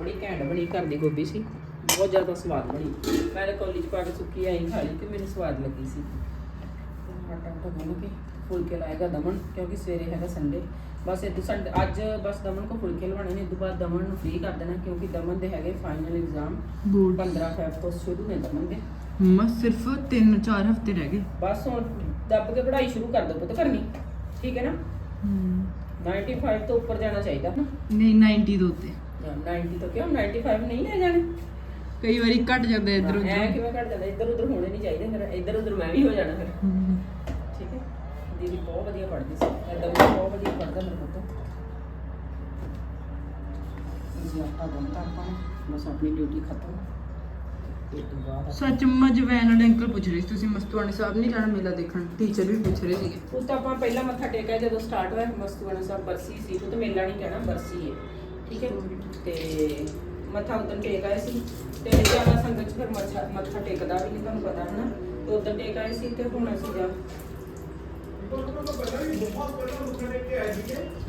ਬੜੀ ਘੈਂਟ ਬਣੀ, ਘਰ ਦੀ ਗੋਭੀ ਸੀ। ਬਹੁਤ ਜ਼ਿਆਦਾ ਸਵਾਦ ਬਣੀ। ਮੈਂ ਤਾਂ ਕੋਲੀ ਚ ਪਾ ਕੇ ਸੁੱਕੀ ਆਈ ਖਾ ਲਈ ਤੇ ਮੈਨੂੰ ਸਵਾਦ ਲੱਗੀ ਸੀ। ਤੇ ਆਟਾ ਆਟਾ ਗੁੰਨ ਕੇ ਫੁਲਕੇ ਲਾਏਗਾ ਦਮਨ ਕਿਉਂਕਿ ਸਵੇਰੇ ਹੈਗਾ ਸੰਡੇ ਬਸ ਇਹ ਸੰਡੇ ਅੱਜ ਬਸ ਦਮਨ ਕੋ ਫੁਲਕੇ ਲਵਾਣੇ ਨੇ ਤੋਂ ਬਾਅਦ ਦਮਨ ਨੂੰ ਫ੍ਰੀ ਕਰ ਦੇਣਾ ਕਿਉਂਕਿ ਦਮਨ ਦੇ ਹੈਗੇ ਫਾਈਨਲ ਐਗਜ਼ਾਮ ਬੋਰਡ 15 ਫੈਬ ਤੋਂ ਸ਼ੁਰੂ ਨੇ ਦਮਨ ਦੇ। ਮਮਾ ਸਿਰਫ 3-4 ਹਫ਼ਤੇ ਰਹਿ ਗਏ। ਬਸ ਹੁਣ ਦੱਬ ਕੇ ਪੜ੍ਹਾਈ ਸ਼ੁਰੂ ਕਰ ਦੋ ਪੁੱਤ ਕਰਨੀ ਠੀਕ ਹੈ ਨਾ? 95 ਤੋਂ ਉੱਪਰ ਜਾਣਾ ਚਾਹੀਦਾ ਨਾ। ਨਹੀਂ 90 ਦੇ ਉੱਤੇ। ਜਾਂ 90 ਤੋਂ ਕਿਉਂ? 95 ਨਹੀਂ ਲੈ ਜਾਣੇ। ਕਈ ਵਾਰੀ ਘਟ ਜਾਂਦਾ ਇੱਧਰ ਐ ਉੱਧਰ। ਕਿਵੇਂ ਘਟ ਜਾਂਦਾ? ਇੱਧਰ ਉੱਧਰ ਹੋਣੇ ਨਹੀਂ ਚਾਹੀਦੇ ਫਿਰ ਇੱਧਰ ਉੱਧਰ ਮੈਂ ਵੀ ਹੋ ਜਾਣਾ ਫਿਰ। ਹਮ। ਠੀਕ ਹੈ? ਦੀਦੀ ਬਹੁਤ ਵਧੀਆ ਪੜ੍ਹਦੀ ਸੀ। ਐਦਾਂ ਵੀ ਬਹੁਤ ਵਧੀਆ ਪੜ੍ਹਦਾ ਮੇਰਾ ਪੁੱਤ ਜੀ ਆਪਾਂ ਬੰਦ ਆਪਾਂ ਨੇ, ਬਸ ਆਪਣੀ ਡਿਊਟੀ ਖਤਮ। ਇਹ ਤੋਂ ਬਾਅਦ ਸੱਚ ਮਮਾ ਜਵੈਨ ਵਾਲੇ ਅੰਕਲ ਪੁੱਛ ਰਹੇ ਸੀ ਤੁਸੀਂ ਮਸਤੂਆਣੇ ਸਾਹਿਬ ਨਹੀਂ ਜਾਣਾ ਮੇਲਾ ਦੇਖਣ? ਟੀਚਰ ਵੀ ਪੁੱਛ ਰਹੇ ਸੀਗੇ। ਉਸ ਤਾਂ ਆਪਾਂ ਪਹਿਲਾਂ ਮੱਥਾ ਟੇਕਿਆ ਜਦੋਂ ਸਟਾਰਟ ਹੋਇਆ ਮਸਤੂਆਣਾ ਸਾਹਿਬ ਬਰਸੀ ਸੀ ਉਹ ਤਾਂ ਮੇਲਾ ਨਹੀਂ ਕਹਿਣਾ ਬਰਸੀ ਹੈ। ਠੀਕ ਹੈ। ਤੇ ਮੱਥਾ ਉਦੋਂ ਟੇਕ ਆਏ ਸੀ। ਤੇ ਜ਼ਿਆਦਾ ਸੰਗਤ 'ਚ ਫਿਰ ਮੱਥਾ ਮੱਥਾ ਟੇਕਦਾ ਵੀ ਨਹੀਂ ਤੁਹਾਨੂੰ ਪਤਾ ਹੈ ਨਾ। ਤੇ ਉਦੋਂ ਟੇਕ ਆਏ ਸੀ ਤੇ ਹੁਣ ਅਸੀਂ ਜਾ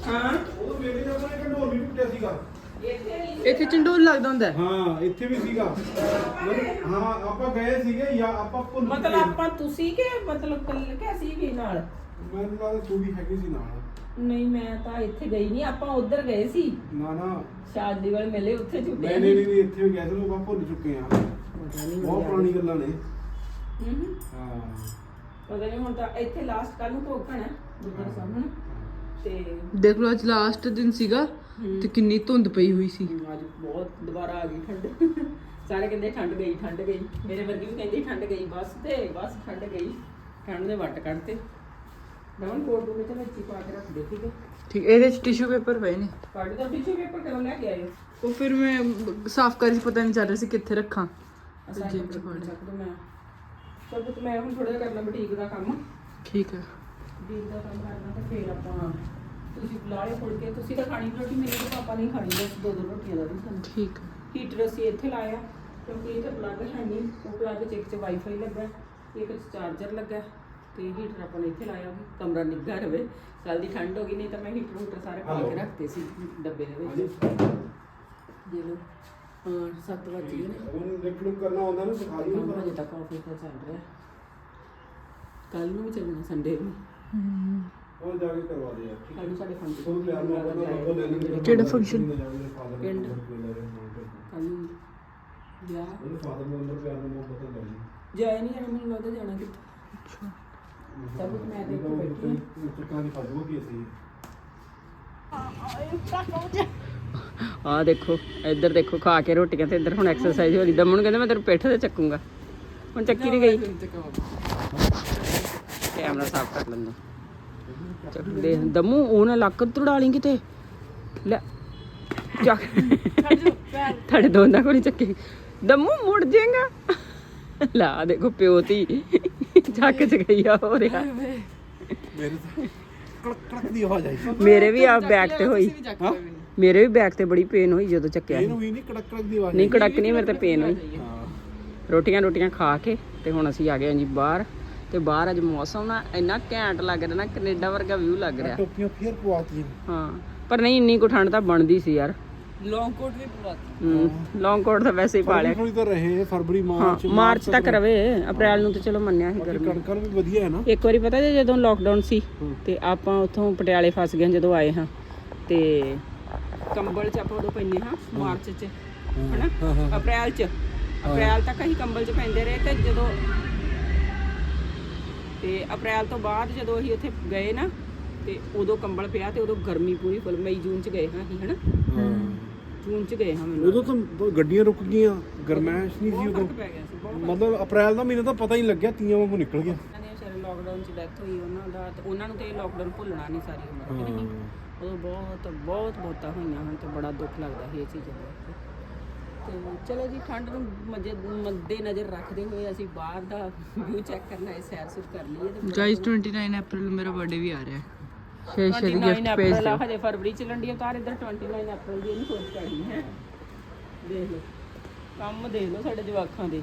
ਹਾਂ? ਇੱਥੇ ਚੰਡੋਲ ਲੱਗਦਾ ਹੁੰਦਾ ਹੈ। ਹਾਂ ਇੱਥੇ ਵੀ ਸੀਗਾ। ਮਤਲਬ ਹਾਂ ਆਪਾਂ ਗਏ ਸੀਗੇ ਜਾਂ ਆਪਾਂ ਭੁੱਲ ਮਤਲਬ ਗਏ। ਆਪਾਂ ਤੁਸੀਂ ਕਿ ਮਤਲਬ ਕੱਲ ਕਿ ਅਸੀਂ ਵੀ ਨਾਲ? ਮੈਨੂੰ ਲੱਗਦਾ ਤੂੰ ਵੀ ਹੈਗੀ ਸੀ ਨਾਲ। ਨਹੀਂ ਮੈਂ ਤਾਂ ਇੱਥੇ ਗਈ ਨਹੀਂ ਆਪਾਂ ਉਧਰ ਗਏ ਸੀ। ਨਾ ਨਾ। ਸ਼ਾਦੀ ਵਾਲੇ ਮੇਲੇ ਉੱਥੇ ਝੁੱਟੇ ਨਹੀਂ ਨਹੀਂ ਨਹੀਂ। ਇੱਥੇ ਵੀ ਗਏ ਸੀ ਲੋਕ ਭੁੱਲ ਚੁੱਕੇ ਆ ਪਤਾ ਨਹੀਂ ਬਹੁਤ ਪੁਰਾਣੀ ਗੱਲਾਂ ਨੇ। ਹੂੰ ਹੂੰ ਹਾਂ। ਪਤਾ ਨਹੀਂ ਹੁਣ ਤਾਂ ਇੱਥੇ ਲਾਸਟ ਕੱਲ ਨੂੰ ਭੋਗ ਪੈਣਾ ਗੁਰਦੁਆਰਾ ਸਾਹਿਬ ਨੂੰ। ਤੇ ਦੇਖ ਲਓ ਅੱਜ ਲਾਸਟ ਦਿਨ ਸੀਗਾ ਤੇ ਕਿੰਨੀ ਧੁੰਦ ਪਈ ਹੋਈ ਸੀ। ਅੱਜ ਬਹੁਤ ਦੁਬਾਰਾ ਆ ਗਈ ਠੰਡ। ਸਾਰੇ ਕਹਿੰਦੇ ਠੰਡ ਗਈ ਠੰਡ ਗਈ। ਮੇਰੇ ਵਰਗੀ ਵੀ ਕਹਿੰਦੀ ਠੰਡ ਗਈ ਬਸ ਤੇ ਬਸ ਠੰਡ ਗਈ। ਠੰਡ ਦੇ ਵੱਟ ਕੱਢਤੇ। ਨਵਨ ਕੋਟ ਦੇ ਵਿੱਚ ਵਿੱਚ ਹੀ ਪਾ ਕੇ ਰੱਖ ਦੇ ਠੀਕ ਹੈ? ਠੀਕ ਇਹਦੇ ਚ ਟਿਸ਼ੂ ਪੇਪਰ ਪਏ ਨੇ। ਕੱਢ ਦੋ ਟਿਸ਼ੂ ਪੇਪਰ ਕਦੋਂ ਲੈ ਕੇ ਆਇਓ। ਉਹ ਫਿਰ ਮੈਂ ਸਾਫ਼ ਕਰੀ ਸੀ ਪਤਾ ਨਹੀਂ ਚੱਲ ਰਿਹਾ ਸੀ ਕਿੱਥੇ ਰੱਖਾਂ। ਅਸਾਂ ਜੇਬ ਜੇਬ ਚ ਪਾ ਚ ਲਿਆ। ਰੱਖ ਦੋ ਮੈਂ। ਚਲ ਪੁੱਤ ਮੈਂ ਹੁਣ ਥੋੜਾ ਜਿਹਾ ਕਰਨਾ ਬੁਟੀਕ ਦਾ ਕੰਮ। ਠੀਕ ਹੈ। ਬੁਟੀਕ ਦਾ ਕੰਮ ਕਰਨਾ ਤੇ ਫਿਰ ਆਪਾਂ ਤੁਸੀਂ ਬੁਲਾ ਲਿਓ ਫੁਲਕੇ। ਤੁਸੀਂ ਤਾਂ ਖਾਣੀ ਰੋਟੀ ਮੇਰੇ ਤੇ ਪਾਪਾ ਨਹੀਂ ਖਾਣੀ ਬਸ ਦੋ ਦੋ ਰੋਟੀਆਂ ਦਾ ਵੀ ਸਾਨੂੰ। ਠੀਕ ਹੈ। ਹੀਟਰ ਅਸੀਂ ਇੱਥੇ ਲਾਇਆ ਕਿਉਂਕਿ ਇੱਥੇ ਪਲੱਗ ਹੈ ਨਹੀਂ ਉਹ ਪਲੱਗ 'ਚ ਇੱਕ 'ਚ ਵਾਈਫਾਈ ਲੱਗਾ ਇੱਕ 'ਚ ਚਾਰਜਰ ਲੱਗਾ। ਤੇ ਹੀਟਰ ਆਪਾਂ ਨੇ ਇੱਥੇ ਲਾਇਆ ਵੀ ਕਮਰਾ ਨਿੱਘਾ ਰਵੇ। ਕੱਲ ਦੀ ਠੰਡ ਹੋ ਗਈ ਨਹੀਂ ਤਾਂ ਮੈਂ ਹੀਟਰ ਹੂਟਰ ਸਾਰੇ ਪਾ ਕੇ ਰੱਖਤੇ ਸੀ ਡੱਬੇ ਦੇ ਵਿੱਚ। ਦੇ ਲਓ। ਹਾਂ 7 ਵਜੇ ਗਏ ਨੇ। ਉਹਨੂੰ ਲਿਖ ਲੁਕ ਕਰਨਾ ਆਉਂਦਾ ਨਾ ਸਿਖਾ ਦਿਓ। ਕੰਮ ਹਜੇ ਤੱਕ ਆਫਿਸ ਦਾ ਚੱਲ ਰਿਹਾ। ਕੱਲ ਨੂੰ ਵੀ ਚੱਲਣਾ ਸੰਡੇ ਨੂੰ। ਉਹ ਜਾ ਕੇ ਕਰਵਾ ਦੇ ਯਾਰ ਠੀਕ ਕੱਲ ਨੂੰ ਸਾਡੇ ਫੰਕਸ਼ਨ ਤੁਹਾਨੂੰ ਪਿਆਰ ਨਾਲ ਲੈ ਕਿਹੜਾ? ਪਿੰਡ। ਕੱਲ ਨੂੰ ਵਿਆਹ। ਉਹਦੇ ਫਾਦਰ ਨੂੰ ਅੰਦਰ ਪਿਆਰ ਨਾਲ ਮੁਹੱਬਤ ਲੈ ਲਈ ਜਾਇਆ ਨਹੀਂ ਜਾਣਾ ਮੈਨੂੰ ਲੱਗਦਾ ਜਾਣਾ ਕਿੱਥੇ। ਅੱਛਾ। ਸਭ ਕੁਝ ਮੈਂ ਦੇਖ ਕੇ ਬੈਠੀ ਹਾਂ। ਚੱਕਾਂ ਦੀ ਫਾਜੂ ਕੀ ਅਸੀਂ। ਆ ਦੇਖੋ ਇੱਧਰ ਦੇਖੋ ਖਾ ਕੇ ਰੋਟੀਆਂ ਤੇ ਇੱਧਰ ਹੁਣ ਐਕਸਰਸਾਈਜ਼ ਹੋ ਰਹੀ। ਦਮਨ ਕਹਿੰਦਾ ਮੈਂ ਤੇਰੇ ਪਿੱਠ ਤੇ ਚੱਕੂੰਗਾ। ਹੁਣ ਚੱਕੀ ਨਹੀਂ ਗਈ। ਕੈਮਰਾ ਸਾਫ਼ ਕਰ ਲੈਂਦਾ। ਚੱਕ ਦੇ ਦਮੂ ਉਹ ਨਾ ਲੱਕ ਤੁੜਾ ਲਈ ਕਿਤੇ। ਲੈ ਚੱਕ ਤੁਹਾਡੇ ਦੋਨਾਂ ਕੋਲ ਚੱਕੇ। ਦਮੂ ਮੁੜ ਜਾਏਗਾ। ਲਾ ਦੇਖੋ ਪਿਓ ਤੀ ਚੱਕ ਚ ਗਈ ਆ ਹੋ ਰਿਹਾ। ਮੇਰੇ ਤਾਂ ਕੜਕ ਕੜਕ ਦੀ ਆਵਾਜ਼ ਆਈ। ਮੇਰੇ ਵੀ ਆ ਬੈਕ ਤੇ ਹੋਈ। ਮੇਰੇ ਵੀ ਬੈਕ ਤੇ ਬੜੀ ਪੇਨ ਹੋਈ ਜਦੋਂ ਚੱਕਿਆ। ਇਹਨੂੰ ਵੀ ਨਹੀਂ ਕੜਕ ਕੜਕ ਦੀ ਆਵਾਜ਼ ਨਹੀਂ ਕੜਕ ਨਹੀਂ ਮੇਰੇ ਤੇ ਪੇਨ ਹੋਈ। ਹਾਂ। ਰੋਟੀਆਂ ਰੋਟੀਆਂ ਖਾ ਕੇ ਤੇ ਹੁਣ ਅਸੀਂ ਆ ਗਏ ਹਾਂ ਜੀ ਬਾਹਰ ਤੇ ਬਾਹਰ ਅੱਜ ਮੌਸਮ ਨਾ ਇੰਨਾ ਘੈਂਟ ਲੱਗ ਰਿਹਾ ਨਾ ਕੈਨੇਡਾ ਵਰਗਾ ਵਿਊ ਲੱਗ ਰਿਹਾ। ਟੋਪੀਆਂ ਫੇਰ ਪਵਾਤੀਆਂ। ਹਾਂ ਪਰ ਨਹੀਂ ਇੰਨੀ ਕੁ ਠੰਡ ਤਾਂ ਬਣਦੀ ਸੀ ਯਾਰ। ਲੌਂਗ ਕੋਟ ਵੀ ਪਵਾ ਲੌਂਗ ਕੋਟ ਤਾਂ ਵੈਸੇ ਹੀ ਪਾ ਲਿਆ। ਥੋੜੀ ਤਾਂ ਰਹੇ ਫਰਵਰੀ ਮਾਰਚ ਹਾਂ ਮਾਰਚ ਤੱਕ ਰਵੇ ਅਪ੍ਰੈਲ ਨੂੰ ਤਾਂ ਚਲੋ ਮੰਨਿਆ ਸੀ ਗਰਮੀ ਕਣਕਾਂ ਵੀ ਵਧੀਆ ਹੈ ਨਾ। ਇੱਕ ਵਾਰੀ ਪਤਾ ਜੇ ਜਦੋਂ ਲੋਕਡਾਊਨ ਸੀ ਤੇ ਆਪਾਂ ਉੱਥੋਂ ਪਟਿਆਲੇ ਫਸ ਗਏ ਜਦੋਂ ਆਏ ਹਾਂ। ਤੇ ਕੰਬਲ ਚ ਆਪਾਂ ਉਦੋਂ ਪੈਂਦੇ ਹਾਂ ਮਾਰਚ ਚ ਹਨਾ? ਅਪ੍ਰੈਲ ਚ। ਅਪ੍ਰੈਲ ਤੱਕ ਅਸੀਂ ਕੰਬਲ ਚ ਪੈਂਦੇ ਰਹੇ ਤੇ ਜਦੋਂ ਤੇ ਅਪ੍ਰੈਲ ਤੋਂ ਬਾਅਦ ਜਦੋਂ ਅਸੀਂ ਉੱਥੇ ਗਏ ਨਾ ਤੇ ਉਦੋਂ ਕੰਬਲ ਪਿਆ ਤੇ ਉਦੋਂ ਗਰਮੀ ਪੂਰੀ ਫੁੱਲ ਮਈ ਜੂਨ ਚ ਗਏ ਹਾਂ ਅਸੀਂ ਹਨਾ? ਹਾਂ। ਜੂਨ ਚ ਗਏ ਹਾਂ ਮੈਨੂੰ ਉਦੋਂ ਤਾਂ ਬ- ਗੱਡੀਆਂ ਰੁਕ ਗਈਆਂ ਗਰਮੈਸ਼ ਨਹੀਂ ਸੀ ਉਦੋਂ। ਫ਼ਰਕ ਪੈ ਗਿਆ ਸੀ ਬਹੁਤ ਮਤਲਬ ਅਪ੍ਰੈਲ ਦਾ ਮਹੀਨਾ ਤਾਂ ਪਤਾ ਹੀ ਨਹੀਂ ਲੱਗਿਆ ਤੀਆਂ ਵਾਂਗੂ ਨਿਕਲ ਗਿਆ। ਉਹਨਾਂ ਦੇ ਵਿਚਾਰੇ ਲੋਕਡਾਊਨ ਚ ਡੈਥ ਹੋਈ ਉਹਨਾਂ ਦਾ ਤੇ ਉਹਨਾਂ ਨੂੰ ਤੇ ਲੋਕਡਾਊਨ ਭੁੱਲਣਾ ਨਹੀਂ ਸਾਰੀ ਉਮਰ ਕਿ ਨਹੀਂ? ਉਦੋਂ ਬਹੁਤ ਬਹੁਤ ਬਹੁਤਾ ਹੋਈਆਂ ਹਨ ਤੇ ਬੜਾ ਦੁੱਖ ਲੱਗਦਾ ਸੀ ਇਹ ਚੀਜ਼ਾਂ ਦੇਖ ਕੇ। ਤੇ ਚਲੋ ਜੀ ਠੰਡ ਨੂੰ ਮੱਜੇ ਮੱਦੇ ਨਜ਼ਰ ਰੱਖਦੇ ਹੋਏ ਅਸੀਂ ਬਾਹਰ ਦਾ ਵਿਊ ਚੈੱਕ ਕਰਨਾ ਹੈ ਸੈਰ ਸੁਰ ਕਰ ਲਈਏ ਤੇ ਗਾਇਸ 29 ਅਪ੍ਰੈਲ ਨੂੰ ਮੇਰਾ ਬਰਥਡੇ ਵੀ ਆ ਰਿਹਾ ਹੈ। ਸ਼ੇ ਸ਼ੇ 29 ਅਪ੍ਰੈਲ ਆ ਹਜੇ ਫਰਵਰੀ ਚ ਲੰਡੀ ਉਤਾਰ ਇੱਧਰ 29 ਅਪ੍ਰੈਲ ਦੀ ਨਹੀਂ ਸੋਚ ਪੜੀ ਹੈ। ਦੇਖ ਲਓ। ਕੰਮ ਦੇਖ ਲਓ ਸਾਡੇ ਜਵਾਕਾਂ ਦੇ।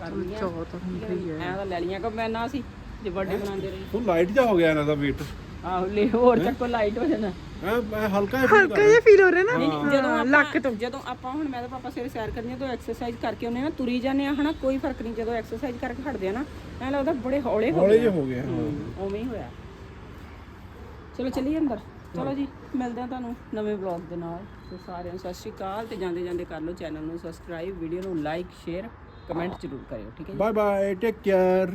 ਕਰ ਲਈਆਂ ਚੌਥ ਹੁੰਦੀ ਹੈ। ਐਂ ਤਾਂ ਲੈ ਲੀਆਂ ਕੰਬਾਈਨਾਂ ਸੀ ਜੇ ਬਰਥਡੇ ਮਨਾਉਂਦੇ ਰਹੇ। ਉਹ ਲਾਈਟ ਜਾ ਹੋ ਗਿਆ ਇਹਨਾਂ ਦਾ weight ਆਹੋ ਲੈ ਹੋਰ ਚੱਕੋ ਲਾਈਟ ਹੋ ਜਾਣਾ। ਐ ਐ ਹਲਕਾ ਜਿਹਾ feel ਕਰ ਇਹ ਫੀਲ ਹੋ ਰਿਹਾ ਨਾ? ਨਹੀਂ ਨਹੀਂ, ਜਦੋਂ ਆਪਾਂ ਜਦੋਂ ਆਪਾਂ ਹੁਣ ਮੈਂ ਤਾਂ ਪਾਪਾ ਸਵੇਰੇ ਸੈਰ ਕਰਨੀ ਆ ਤਾਂ ਐਕਸਰਸਾਈਜ਼ ਕਰਕੇ ਉਹਨੇ ਨਾ ਤੁਰੀ ਜਾਂਦੇ ਆ ਹਨਾ? ਕੋਈ ਫ਼ਰਕ ਨਹੀਂ ਜਦੋਂ ਐਕਸਰਸਾਈਜ਼ ਕਰਕੇ ਹਟਦੇ ਆ ਨਾ ਐਂ ਲੱਗਦਾ ਬੜੇ ਹੌਲੇ ਹੋ ਹੌਲੇ ਗਏ ਹੋ ਉਵੇਂ ਹੀ ਹੋਇਆ। ਚਲੋ ਚੱਲੀਏ ਅੰਦਰ। ਚਲੋ ਜੀ, ਮਿਲਦੇ ਆ ਤੁਹਾਨੂੰ ਨਵੇਂ ਵਲੌਗ ਦੇ ਨਾਲ। ਤੇ ਸਾਰਿਆਂ ਨੂੰ ਸਤਿ ਸ਼੍ਰੀ ਅਕਾਲ ਤੇ ਜਾਂਦੇ ਜਾਂਦੇ ਕਰ ਲਓ ਚੈਨਲ ਨੂੰ ਸਬਸਕ੍ਰਾਈਬ ਵੀਡੀਓ ਨੂੰ ਲਾਈਕ ਸ਼ੇਅਰ ਕਮੈਂਟ ਜ਼ਰੂਰ ਕਰਿਓ, ਠੀਕ ਹੈ ਜੀ? Bye bye take care